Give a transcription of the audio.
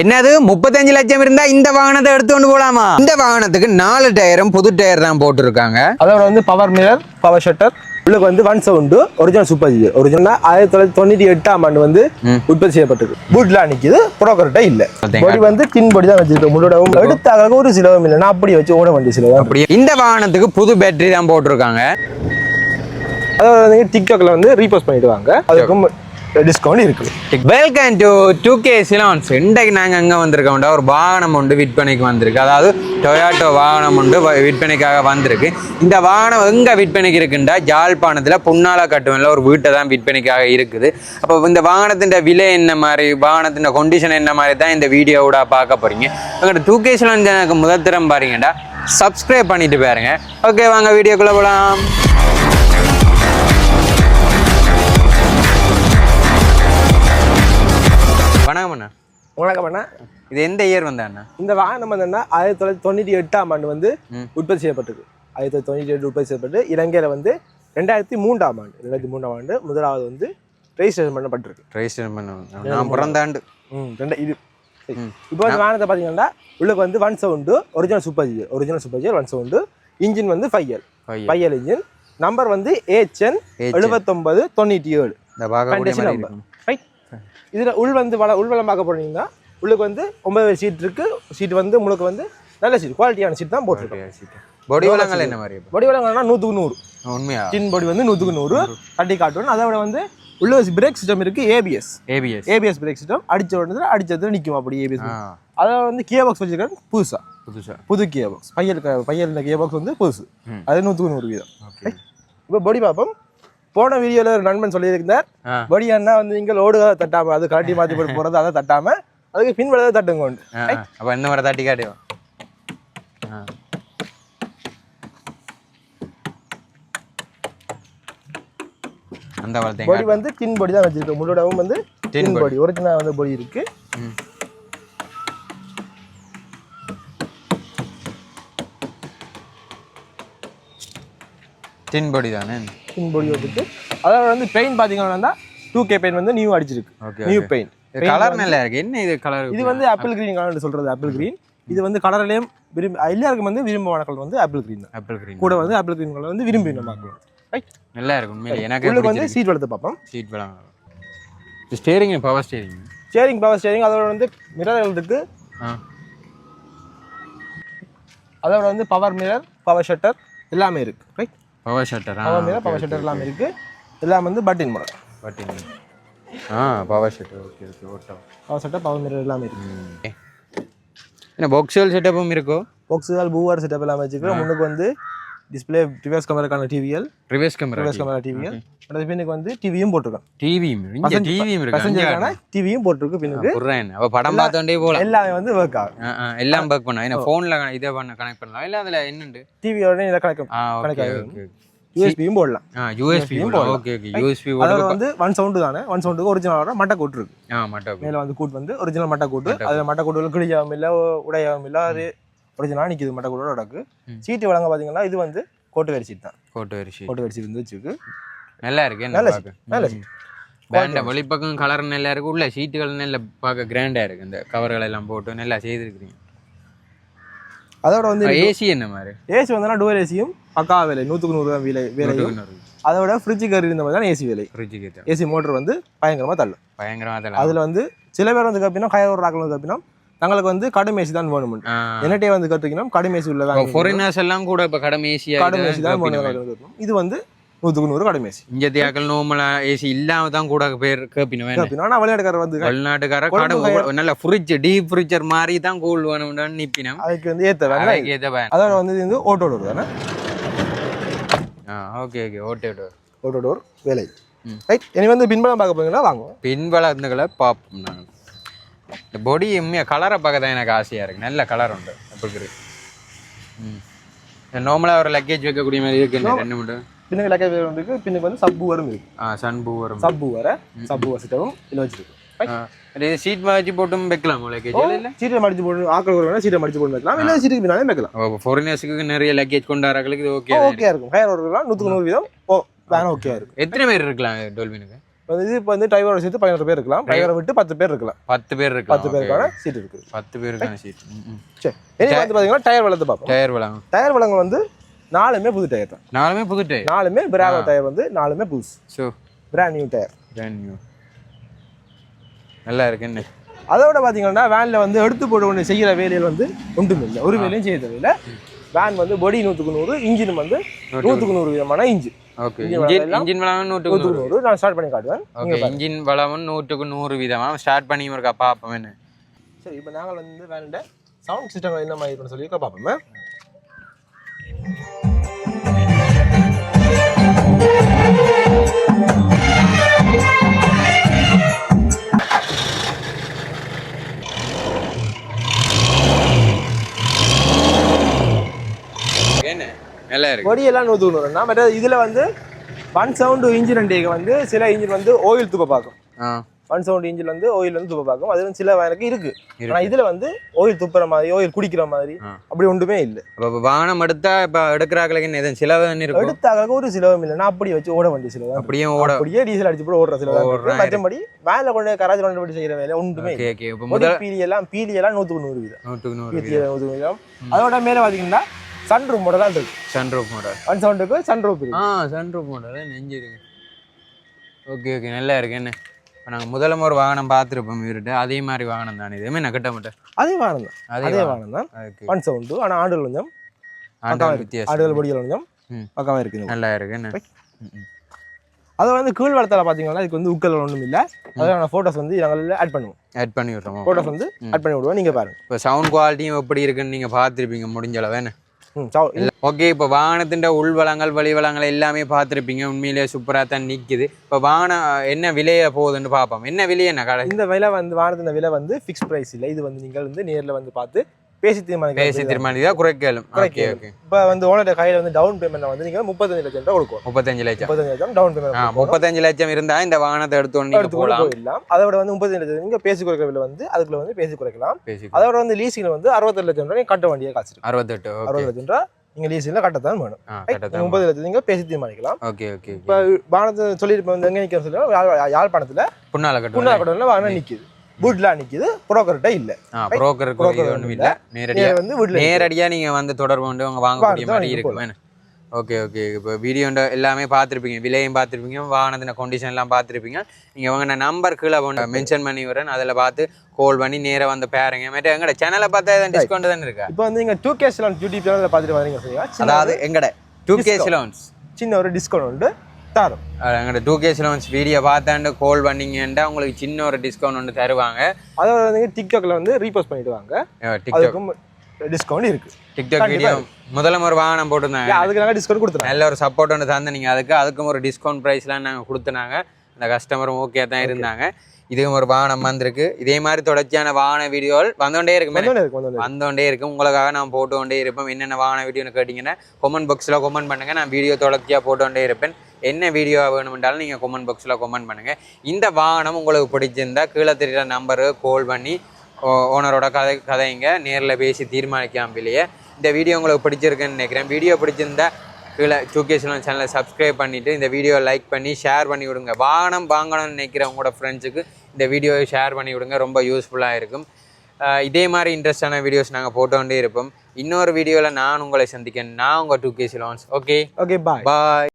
என்னது? முப்பத்தஞ்சு லட்சம் இருந்தா இந்த வாகனத்தை எடுத்து கொண்டு போலாமா? இந்த வாகனத்துக்கு நாலு டயரும் புது டயர் தான் போட்டிருக்காங்க. அதோட வந்து பவர் மிரர் பவர் ஷட்டர் உள்ளுக்கு வந்து one sound original super G original ஆயிரத்தி தொள்ளாயிரத்தி தொண்ணூற்றி எட்டாம் ஆண்டு வந்து உற்பத்தி செய்யப்பட்டிருக்கு. பூட்லாம் நிக்குது ப்ரோக்கர்ட்ட இல்ல. பொடி வந்து தின் பொடி தான் வச்சிருக்கோம் முள்ளோடவும் எடுத்தாக ஒரு சிலவும் இல்லை. நான் அப்படி வச்சு ஓட வண்டி சிலவும் அப்படியே இந்த வாகனத்துக்கு புது பேட்டரி தான் போட்டிருக்காங்க. அதோட வந்து டிக்டாக்ல வந்து ரீபோஸ்ட் பண்ணிடுவாங்க. அதுக்கும் டிஸ்கவுண்ட் இருக்கு வெல்கம் டு டூ கே சிலான்ஸ் இன்றைக்கு நாங்கள் அங்கே வந்திருக்கோம்டா? ஒரு வாகனம் உண்டு விற்பனைக்கு வந்திருக்கு. அதாவது டொயாட்டோ வாகனம் உண்டு வ- விற்பனைக்காக வந்திருக்கு. இந்த வாகனம் எங்கே விற்பனைக்கு இருக்குண்டா? ஜாழ்ப்பாணத்தில் புன்னால கட்டுவனில் ஒரு வீட்டை தான் விற்பனைக்காக இருக்குது. அப்போ இந்த வாகனத்தின் விலை என்ன மாதிரி வாகனத்தின் கொண்டிஷன் என்ன மாதிரி தான் இந்த வீடியோவோட பார்க்க போகிறீங்க எங்கள்கிட்ட டூ கே சிலான்ஸ் எனக்கு முதல் தரம் பாருங்கடா. சப்ஸ்கிரைப் பண்ணிட்டு பாருங்க. ஓகே வாங்க வீடியோக்குள்ளே போகலாம் வணக்கம் அண்ணா வணக்கம் அண்ணா இது எந்த இயர் வந்தா அண்ணா? இந்த வாகனம் வந்து ஆயிரத்தி தொள்ளாயிரத்தி தொண்ணூற்றி எட்டாம் ஆண்டு வந்து. உற்பத்தி செய்யப்பட்டிருக்கு ஆயிரத்தி தொள்ளாயிரத்தி தொண்ணூற்றி எட்டு உற்பத்தி செய்யப்பட்டு இலங்கையில வந்து ரெண்டாயிரத்தி மூன்றாம் ஆண்டு ரெண்டாயிரத்தி மூன்றாம் ஆண்டு முதலாவது வந்து ரெஜிஸ்ட்ரேஷன் பண்ணப்பட்டிருக்கு. ரெஜிஸ்டர் பண்ண நான் பிறந்த ஆண்டு. ம் ரெண்டு இது. இப்போ வந்து வாகனத்தை பார்த்தீங்கன்னா உள்ளுக்கு வந்து one sound original super gear original super gear one sound engine வந்து ஃபைவ் இயர் இன்ஜின் நம்பர் வந்து ஏச்என். எழுபத்தொன்பது தொண்ணூற்றி ஏழு. நம்பர் இதில் உள் வந்து வள உள்வளம் பார்க்க போனீங்கன்னா உள்ளுக்கு வந்து ஒன்பது சீட் இருக்கு. சீட் வந்து உங்களுக்கு வந்து நல்ல சீட் குவாலிட்டியான சீட் தான் போட்டிருக்கோம். பொடி வளங்கள் என்ன மாதிரி? பொடி வளங்கள்னா நூற்றுக்கு நூறு. உண்மையா? டின் பொடி வந்து நூற்றுக்கு நூறு. தட்டி காட்டுவோம். அதை விட வந்து உள்ள பிரேக் சிஸ்டம் இருக்கு ABS ABS ABS brake system அடிச்ச உடனே அடிச்சதுல நிற்கும் அப்படி ஏபிஎஸ் ஆ. அதை வந்து கியர் பாக்ஸ் வச்சிருக்காங்க புதுசா. புதுசா. புது கியர் பாக்ஸ் பையல் பையல் கியர் பாக்ஸ் வந்து புதுசு. அது நூற்றுக்கு நூறு வீதம். இப்போ பொடி பார்ப்போம். போன வீடியோவில் ஒரு நண்பன் சொல்லியிருந்தார். பொடி அண்ணா வந்து இங்கே லோடுகளை தட்டாம அது கழட்டி மாற்றி போட்டு போகிறது அதை தட்டாம அதுக்கு பின்படுறதை தட்டுங்க உண்டு. அப்போ என்ன வர தட்டி காட்டியோ ஆ. அந்த பொடி வந்து டின் பொடி தான் வச்சிருக்கோம். முள்ளோடவும் வந்து டின். பொடி. ஒரிஜினல் வந்து பொடி இருக்கு. ம் டின் பொடி தானே? டின் பொடி வந்துட்டு அதோட வந்து பெயிண்ட் பார்த்தீங்கன்னா டூ கே பெயிண்ட் வந்து நியூ அடிச்சிருக்கு. ஓகே நியூ பெயிண்ட் கலர் நல்லா இருக்கு. என்ன இது கலர் இது வந்து ஆப்பிள் கிரீன் கலர் சொல்றது ஆப்பிள் கிரீன் இது வந்து கலர்லயும் விரும்பி எல்லாருக்கும் வந்து விரும்பமான கலர் வந்து ஆப்பிள் கிரீன் ஆப்பிள் கிரீன் கூட வந்து ஆப்பிள் கிரீன் கலர் வந்து விரும்பி நம்ம ரைட் நல்லா இருக்கு உண்மையிலே. எனக்கு உள்ளுக்கு வந்து சீட் வளர்த்து பார்ப்போம். சீட் பழம் steering power steering steering power steering அதோட வந்து மிரர்கள் இருக்கு ஆ. அதோட வந்து பவர் மிரர் பவர் ஷட்டர் எல்லாமே இருக்கு. Right power shutter power mirror power shutter எல்லாமே இருக்கு. எல்லாம் வந்து பட்டின் மாடல் பட் ஆ பவர் ஷட்டர் ஓகே ஓகே ஓட்டம். பவர் ஷட்டர் பவர் மிரர் எல்லாமே இருக்கு. என்ன பாக்ஸுவல் செட்டப்பும் இருக்கோ? பாக்ஸுகள் பூவர் செட்டப் எல்லாமே வச்சிருக்கோம் முன்னுக்கு வந்து டிஸ்பிளே ரிவர்ஸ் கேமராக்கான TVL reverse camera reverse camera டிவிஎல் அடுத்த பின்னுக்கு வந்து டிவியும் போட்டிருக்கோம். டிவியும் இங்க டிவியும் இருக்கு. பேசஞ்சருக்கான டிவியும் போட்டிருக்கு பின்னுக்கு. புறேன் அவ படம் பார்த்தோண்டே போலாம். எல்லாமே வந்து ஒர்க் ஆகும். எல்லாம் ஒர்க் பண்ணலாம். என்ன ஃபோன்ல இதை பண்ண கனெக்ட் பண்ணலாம். இல்ல அதுல என்னண்டு? டிவியோட இதை கனெக்ட் ஆ ஓகே கணக்காக ஓகே யூஎஸ்பியும் போடலாம். ஆ யூஎஸ்பி ஓகே ஓகே யூஎஸ்பி அதோட வந்து ஒன் சவுண்டு தானே? ஒன் சவுண்டுக்கு ஒரிஜினலோட மட்டை கூட்டு இருக்கு. ஆ மட்டும் மேல வந்து கூட்டு வந்து ஒரிஜினல் மட்டை கூட்டு. அதுல மட்டை கூட்டு கிழியாவும் இல்லை உடையாவும் இல்லை ஒரிஜினலாக நிற்கிது மட்டை கூட்டோட நடக்கு. சீட்டு வழங்க பார்த்தீங்கன்னா இது வந்து கோட்டுக்கறி சீட் தான். போட்டோ வரிசை கோட்டுக்கறி சீட் வச்சிருக்கு. நல்லா இருக்கு நல்ல பார்க்க? நல்ல. வேண்ட வெளிப்பக்கம் கலர் நல்லா இருக்கு. உள்ள சீட்டுகள் நல்ல பார்க்க கிராண்டா இருக்கு. இந்த கவர்கள் எல்லாம் போட்டு நல்லா செய்திருக்கிறீங்க. அதோட வந்து ஏசி என்ன மாதிரி? ஏசி வந்தா டோர் ஏசியும் பக்கா விலை நூற்றுக்கு நூறு தான் விலை விலையும் அதோட ஃப்ரிட்ஜு கறி இருந்த மாதிரி தான் ஏசி விலை. ஃப்ரிட்ஜுக்கு ஏத்த ஏசி மோட்டர் வந்து பயங்கரமாக தள்ளும். பயங்கரமா அதெல்லாம் அதில் வந்து சில பேர் வந்து கப்பினா கயர் ராக்கில் வந்து கப்பினா தங்களுக்கு வந்து கடும் ஏசி தான் வேணும் என்னட்டே வந்து கற்றுக்கணும் கடும் ஏசி உள்ள வாங்கி ஃபாரினர்ஸ் எல்லாம் கூட இப்ப கடமை ஏசி தான் வேணும். இது வந்து நூற்றுக்கு நூறு கடும் ஏசி. இங்க தியாக்கள் நோமலா ஏசி இல்லாம தான் கூட பேர் கேப்பின வேணும். கப்பினா நான் விளையாட்டுக்காரர் வந்து வெளிநாட்டுக்கார கடை நல்ல ஃப்ரிட்ஜ் டீப் ஃப்ரிட்ஜர் மாதிரி தான் கூல் வேணும்னு நிப்பினம். அதுக்கு வந்து ஏற்ற வேணும் அதோட வந்து இது வந்து ஓட்டோ டோர் தானே? ஆ okay okay auto auto auto door வேலை. ரைட் இனி வந்து பின்பலம் பார்க்க போறீங்கன்னா வாங்குவோம் பின்பலத்துகளை பார்ப்போம் நாங்கள் இந்த பொடி எம்மியா கலரை பார்க்க தான் எனக்கு ஆசையாக இருக்குது நல்ல கலர் உண்டு. இருக்கு. ம். நார்மலாக ஒரு லக்கேஜ் வைக்கக்கூடிய மாதிரி இருக்கு. ரெண்டு மட்டும் பின்னுக்கு லக்கேஜ் இருக்கு பின்னுக்கு வந்து சப்பு வரும் இருக்கு. ஆ சன்பூ வரும் சப்பு வர சப்பு வசிட்டவும் இதில் வச்சிருக்கு ஆ, இது சீட் வச்சு போட்டும் வைக்கலாம் லக்கேஜ் இல்லை சீட்டை மடிச்சு போட்டு ஆக்கள் வேணா சீட்டை மடிச்சு போட்டு வைக்கலாம். இல்லை சீட்டுக்கு பின்னாலே வைக்கலாம். ஃபாரினர்ஸுக்கு நிறைய லக்கேஜ் கொண்டாடுறவங்களுக்கு இது ஓகே ஓகே இருக்கும். ஹயர் ஒரு நூற்றுக்கு நூறு வீதம். ஓ வேணா ஓகே இருக்கும் எத்தனை பேர் இருக்கலாம் டோல்பினுக்கு இது இப்போ வந்து டிரைவரோட சேர்த்து பதினோரு பேர் இருக்கலாம். டிரைவரை விட்டு பத்து பேர் இருக்கலாம். பத்து பேர் இருக்கு பத்து பேருக்கான சீட் இருக்குது பத்து பேருக்கான சீட் சரி. இனி வந்து பார்த்தீங்கன்னா டயர் வளர்த்து பார்ப்போம். டயர் விளாங்க டயர் வளங்கள் வந்து நாலுமே புது டயர் தான். நாலுமே புது டயர். நாலுமே பிராவோ டயர் வந்து நாலுமே புதுசு. So brand new tyre. Brand new நல்லா இருக்கு என்ன? அதோட பார்த்தீங்கன்னா வேனில் வந்து எடுத்து போட ஒன்று செய்கிற வேலையில் வந்து ஒன்றும் இல்லை ஒரு வேலையும் செய்ய தேவையில்லை. வேன் வந்து பொடி நூற்றுக்கு நூறு இன்ஜின் வந்து நூற்றுக்கு நூறு. விதமான இன்ஜின் ஓகே இன்ஜின் இன்ஜின் வளம் இன்ஜின் வளமும் நூற்றுக்கு நூறு. நான் ஸ்டார்ட் பண்ணி காட்டுவேன் இன்ஜின் வளமும் நூற்றுக்கு நூறு வீதமாக ஸ்டார்ட் பண்ணி இருக்கா பார்ப்போம் சரி இப்போ நாங்கள் வந்து வேனில் சவுண்ட் சிஸ்டம் என்ன மாதிரி இருக்குன்னு சொல்லி பார்ப்போமே இருக்கு. பொடியெல்லாம் நூற்றுக்கு நூறுனா பட் இதில் வந்து ஒன் சவுண்டு இன்ஜின் ரெண்டேக்கு வந்து சில இன்ஜின் வந்து ஓயில் துப்ப பார்க்கும். ஒன் சவுண்ட் இன்ஜின் வந்து ஓயில் வந்து துப்ப பார்க்கும். அது வந்து சில வேனுக்கு இருக்கு. ஆனால் இதில் வந்து ஓயில் துப்புற மாதிரி ஓயில் குடிக்கிற மாதிரி. அப்படி ஒன்றுமே இல்லை. இப்போ வாகனம் எடுத்தா இப்போ எடுக்கிறாங்களுக்கு எதுவும் செலவு இருக்கும்? எடுத்தாக ஒரு சிலவும் இல்லை. நான் அப்படியே வச்சு ஓட வண்டி சிலவு அப்படியே ஓட. அப்படியே டீசல் அடிச்சு போட்டு ஓடுற சில ஓடுறேன். மற்றபடி வேலை கொண்டு கராஜ் கொண்டு போய் செய்யற வேலை ஒன்றுமே பீலி எல்லாம் பீலி எல்லாம் நூற்றுக்கு நூறு வீதம். நூற்றுக்கு நூறு வீதம். அதோட மேலே பார்த்தீங்கன்னா சன் மாடல் தான் இருக்கு. Sunroof model. ஒன் சவுண்டுக்கு சன் ரூப் இருக்கு ஆ சன்ரூப் மாடல். நெஞ்சு இருக்கு. Okay okay. நல்லா இருக்கு. என்ன? இப்போ நாங்கள் முதல்ல ஒரு வாகனம் பார்த்துருப்போம் இவர்கிட்ட. அதே மாதிரி வாகனம் தானே இதுவுமே நான் கட்ட மாட்டேன் அதே வாகனம் தான். அதே அதே வாகனம். தான். One sound. ஆனால் ஆண்டுகள் கொஞ்சம் ஆண்டவன் வித்தியாசம். ஆடுகள் பொடிகள் கொஞ்சம். பக்கமாக இருக்குது நல்லா இருக்கு. என்ன. அதோட வந்து கீழ் வளத்தில் பார்த்தீங்கன்னா இதுக்கு வந்து உக்கல் ஒன்றும் இல்லை. அதோட ஃபோட்டோஸ் வந்து நாங்கள் ஆட் பண்ணுவோம். ஆட் பண்ணி விட்றோம். ஃபோட்டோஸ் வந்து ஆட் பண்ணி விடுவோம். நீங்கள் பாருங்க. இப்போ சவுண்ட் குவாலிட்டியும் எப்படி இருக்குன்னு நீங்கள் பார்த்துருப்பீங்க. முடிஞ்ச அளவு. என்ன? ஓகே இப்போ வாகனத்தின் உள்வளங்கள் வெளிவளங்கள் எல்லாமே பார்த்துருப்பீங்க. உண்மையிலேயே சூப்பராக தான் நிற்குது இப்போ வாகனம் என்ன விலையை போகுதுன்னு பார்ப்போம். என்ன விலை என்ன கடை? இந்த விலை வந்து வானத்தின் விலை வந்து ஃபிக்ஸ் ப்ரைஸ் இல்லை. இது வந்து நீங்கள் வந்து நேரில் வந்து பார்த்து பேசி தீர்மானிக்க பேசி தீர்மானிதா குறைக்கலும் ஓகே ஓகே இப்போ வந்து ஓனரோட கையில் வந்து டவுன் பேமெண்ட் வந்து நீங்கள் முப்பத்தஞ்சு லட்சம் ரூபா கொடுக்கும் முப்பத்தஞ்சு லட்சம். முப்பத்தஞ்சு லட்சம் டவுன் ஆ பேமெண்ட் முப்பத்தஞ்சு லட்சம் இருந்தா இந்த வாகனத்தை எடுத்து நீங்க எடுத்து போகலாம். போயிடலாம். அதை விட வந்து முப்பத்தஞ்சு லட்சம் நீங்கள் பேசி குறைக்கிற விலை வந்து அதுக்குள்ள வந்து பேசி குறைக்கலாம். பேசி அதோட வந்து லீசிங்கில் வந்து அறுபத்தெட்டு லட்சம் ரூபா நீங்கள் கட்ட வேண்டிய காசு அறுபத்தெட்டு ஓகே அறுபது லட்சம் ரூபா நீங்கள் லீசிங்கில் கட்டத்தான் வேணும். முப்பது லட்சம் நீங்கள் பேசி தீர்மானிக்கலாம். ஓகே ஓகே இப்போ வானத்தை சொல்லியிருப்போம் வந்து எங்கே நிற்கிறோம் சொல்லி யாழ் யாழ்ப்பாணத்தில் புண்ணால கட்டுவோம் புண்ணா கடலில் வாகனம் நிற்கிது வுட்லாம் நிற்கிது புரோக்கர்கிட்ட இல்லை. புரோக்கருக்கு ஒன்றும் இல்லை. நேரடியா நேரா வந்து வுட்ல நேரடியா நீங்க வந்து தொடர்பு கொண்டு உங்க வாங்கக்கூடிய மாதிரி வேணும் ஓகே ஓகே இப்போ வீடியோண்ட எல்லாமே பார்த்துருப்பீங்க. விலையும் பார்த்துருப்பீங்க. வாகனத்தின கண்டிஷன் எல்லாம் பார்த்துருப்பீங்க. நீங்கள் உங்க நம்பர் கீழே மென்ஷன் பண்ணி வரேன் அதில் பார்த்து கால் பண்ணி நேரா வந்து பாருங்க. மற்ற எங்கட? சேனலை பார்த்தா எதுவும் டிஸ்கவுண்ட் தானே இருக்கா? இப்போ வந்து நீங்கள் டூ கேஸ் யூடியூப் சேனலில் பார்த்துட்டு வரீங்க சரியா? அதாவது எங்கட? டூ கே சிலோன்ஸ் சின்ன ஒரு டிஸ்கவுண்ட் உண்டு. தரும். எங்கட டூ கே சிலோன்ஸ் வீடியோ பார்த்தாண்டு கால் பண்ணீங்கன்னா உங்களுக்கு சின்ன ஒரு டிஸ்கவுண்ட் ஒன்று தருவாங்க. அதோட வந்து டிக்டாக்ல வந்து ரீபோஸ்ட் பண்ணிட்டு வாங்க டிக்டாக் டிஸ்கவுண்ட் இருக்கு. டிக்டாக் வீடியோ முதல்ல ஒரு வாகனம் போட்டிருந்தாங்க. அதுக்கு நாங்கள் டிஸ்கவுண்ட் கொடுத்துறோம் நல்ல ஒரு சப்போர்ட் ஒன்று தந்து நீங்கள் அதுக்கு அதுக்கும் ஒரு டிஸ்கவுண்ட் ப்ரைஸ்லாம் நாங்கள் கொடுத்துனாங்க. அந்த கஸ்டமரும் ஓகே தான் இருந்தாங்க. இதுக்கும் ஒரு வாகனம் வந்திருக்கு. இதே மாதிரி தொடர்ச்சியான வாகன வீடியோகள் வந்தோண்டே இருக்குமே. வந்தோண்டே இருக்கும் உங்களுக்காக நான் போட்டு கொண்டே இருப்பேன். என்னென்ன வாகன வீடியோன்னு கேட்டிங்கன்னா கொமெண்ட் பாக்ஸில் கொமெண்ட் பண்ணுங்கள் நான் வீடியோ தொடர்ச்சியாக போட்டு கொண்டே இருப்பேன். என்ன வீடியோ வேணுமென்றாலும் நீங்கள் கொமெண்ட் பாக்ஸில் கொமெண்ட் பண்ணுங்கள் இந்த வாகனம் உங்களுக்கு பிடிச்சிருந்தா கீழே தெரியுற நம்பரு கால் பண்ணி ஓனரோட கதை கதைங்க நேரில் பேசி தீர்மானிக்கலாம் இல்லையே இந்த வீடியோ உங்களுக்கு பிடிச்சிருக்குன்னு நினைக்கிறேன். வீடியோ பிடிச்சிருந்தா கீழே டூகேஸ்லாம் சேனலை சப்ஸ்கிரைப் பண்ணிவிட்டு இந்த வீடியோ லைக் பண்ணி ஷேர் பண்ணி விடுங்க. வாகனம் வாங்கணும்னு நினைக்கிற உங்களோட ஃப்ரெண்ட்ஸுக்கு இந்த வீடியோவை ஷேர் பண்ணி விடுங்க. ரொம்ப யூஸ்ஃபுல்லாக இருக்கும். இதே மாதிரி இன்ட்ரெஸ்டான வீடியோஸ் நாங்கள் போட்டோண்டே இருப்போம். இன்னொரு வீடியோவில் நான் உங்களை சந்திக்கிறேன். நான் உங்கள் two K Ceylons okay okay bye bye